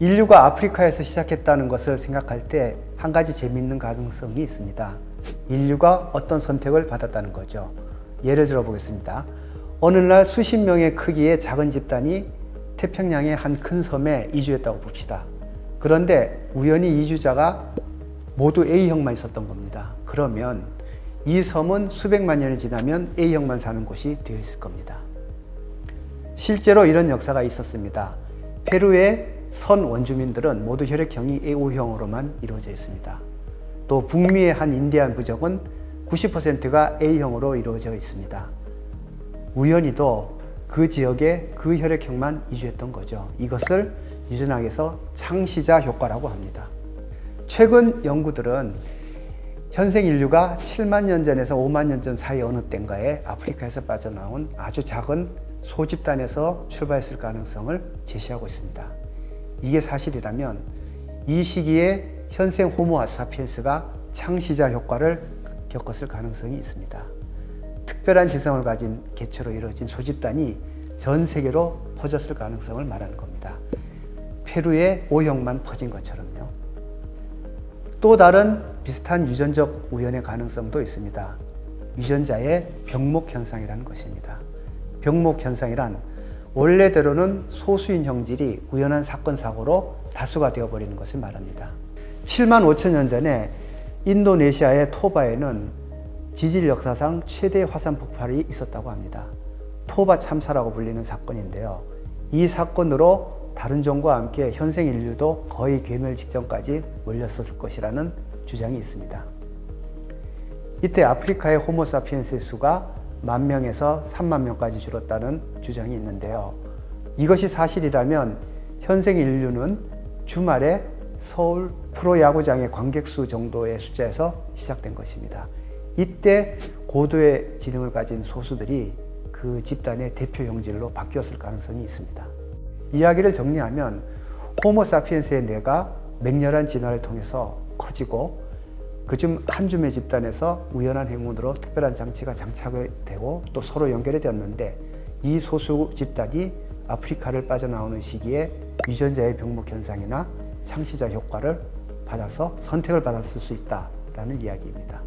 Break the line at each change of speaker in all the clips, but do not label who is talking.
인류가 아프리카에서 시작했다는 것을 생각할 때 한 가지 재미있는 가능성이 있습니다. 인류가 어떤 선택을 받았다는 거죠. 예를 들어 보겠습니다. 어느 날 수십 명의 크기의 작은 집단이 태평양의 한 큰 섬에 이주했다고 봅시다. 그런데 우연히 이주자가 모두 A형만 있었던 겁니다. 그러면 이 섬은 수백만 년이 지나면 A형만 사는 곳이 되어 있을 겁니다. 실제로 이런 역사가 있었습니다. 페루의 선 원주민들은 모두 혈액형이 A오형으로만 이루어져 있습니다. 또 북미의 한 인디안 부족은 90%가 A형으로 이루어져 있습니다. 우연히도 그 지역에 그 혈액형만 이주했던 거죠. 이것을 유전학에서 창시자 효과라고 합니다. 최근 연구들은 현생 인류가 7만 년 전에서 5만 년 전 사이 어느 때인가에 아프리카에서 빠져나온 아주 작은 소집단에서 출발했을 가능성을 제시하고 있습니다. 이게 사실이라면 이 시기에 현생 호모 사피엔스가 창시자 효과를 겪었을 가능성이 있습니다. 특별한 지성을 가진 개체로 이루어진 소집단이 전 세계로 퍼졌을 가능성을 말하는 겁니다. 페루의 O형만 퍼진 것처럼요. 또 다른 비슷한 유전적 우연의 가능성도 있습니다. 유전자의 병목 현상이라는 것입니다. 병목 현상이란 원래대로는 소수인 형질이 우연한 사건 사고로 다수가 되어버리는 것을 말합니다. 7만 5천 년 전에 인도네시아의 토바에는 지질 역사상 최대 화산 폭발이 있었다고 합니다. 토바 참사라고 불리는 사건인데요. 이 사건으로 다른 종과 함께 현생 인류도 거의 괴멸 직전까지 몰렸을 것이라는 주장이 있습니다. 이때 아프리카의 호모사피엔스의 수가 만 명에서 3만 명까지 줄었다는 주장이 있는데요. 이것이 사실이라면 현생 인류는 주말에 서울 프로야구장의 관객 수 정도의 숫자에서 시작된 것입니다. 이때 고도의 지능을 가진 소수들이 그 집단의 대표 형질로 바뀌었을 가능성이 있습니다. 이야기를 정리하면 호모 사피엔스의 뇌가 맹렬한 진화를 통해서 커지고 그중 한 줌의 집단에서 우연한 행운으로 특별한 장치가 장착이 되고 또 서로 연결이 되었는데 이 소수 집단이 아프리카를 빠져나오는 시기에 유전자의 병목 현상이나 창시자 효과를 받아서 선택을 받았을 수 있다라는 이야기입니다.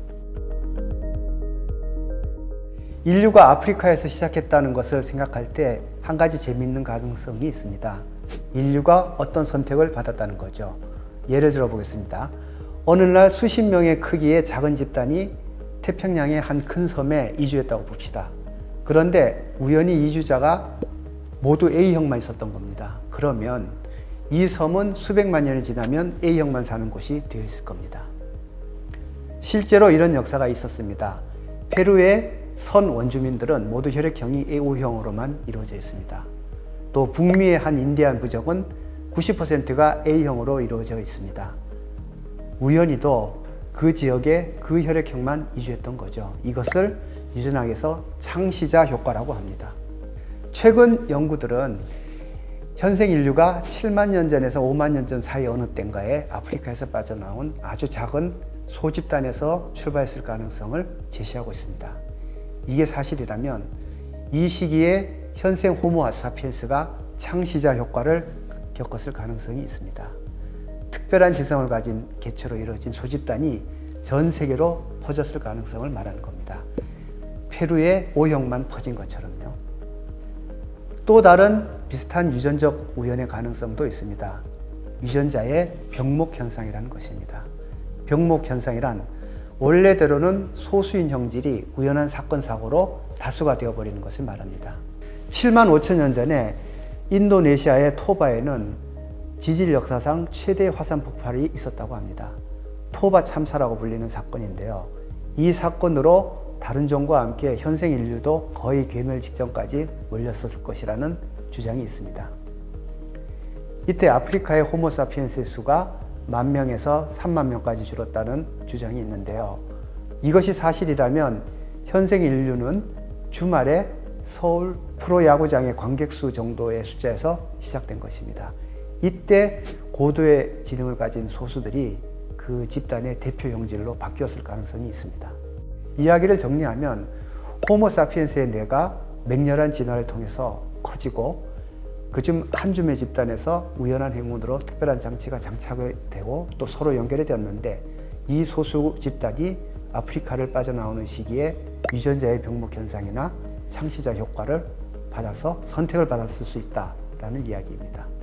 인류가 아프리카에서 시작했다는 것을 생각할 때 한 가지 재미있는 가능성이 있습니다. 인류가 어떤 선택을 받았다는 거죠. 예를 들어 보겠습니다. 어느 날 수십 명의 크기의 작은 집단이 태평양의 한 큰 섬에 이주했다고 봅시다. 그런데 우연히 이주자가 모두 A형만 있었던 겁니다. 그러면 이 섬은 수백만 년이 지나면 A형만 사는 곳이 되어 있을 겁니다. 실제로 이런 역사가 있었습니다. 페루의 선 원주민들은 모두 혈액형이 A오형으로만 이루어져 있습니다. 또 북미의 한 인디안 부족은 90%가 A형으로 이루어져 있습니다. 우연히도 그 지역에 그 혈액형만 이주했던 거죠. 이것을 유전학에서 창시자 효과라고 합니다. 최근 연구들은 현생 인류가 7만 년 전에서 5만 년 전 사이 어느 때인가에 아프리카에서 빠져나온 아주 작은 소집단에서 출발했을 가능성을 제시하고 있습니다. 이게 사실이라면 이 시기에 현생 호모 사피엔스가 창시자 효과를 겪었을 가능성이 있습니다. 특별한 지성을 가진 개체로 이루어진 소집단이 전 세계로 퍼졌을 가능성을 말하는 겁니다. 페루의 O형만 퍼진 것처럼요. 또 다른 비슷한 유전적 우연의 가능성도 있습니다. 유전자의 병목 현상이라는 것입니다. 병목 현상이란 원래대로는 소수인 형질이 우연한 사건 사고로 다수가 되어버리는 것을 말합니다. 7만 5천 년 전에 인도네시아의 토바에는 지질 역사상 최대 화산 폭발이 있었다고 합니다. 토바 참사라고 불리는 사건인데요. 이 사건으로 다른 종과 함께 현생 인류도 거의 괴멸 직전까지 몰렸을 것이라는 주장이 있습니다. 이때 아프리카의 호모사피엔스의 수가 만 명에서 3만 명까지 줄었다는 주장이 있는데요. 이것이 사실이라면 현생 인류는 주말에 서울 프로야구장의 관객 수 정도의 숫자에서 시작된 것입니다. 이때 고도의 지능을 가진 소수들이 그 집단의 대표 형질로 바뀌었을 가능성이 있습니다. 이야기를 정리하면 호모사피엔스의 뇌가 맹렬한 진화를 통해서 커지고 그중 한 줌의 집단에서 우연한 행운으로 특별한 장치가 장착이 되고 또 서로 연결이 되었는데 이 소수 집단이 아프리카를 빠져나오는 시기에 유전자의 병목 현상이나 창시자 효과를 받아서 선택을 받았을 수 있다라는 이야기입니다.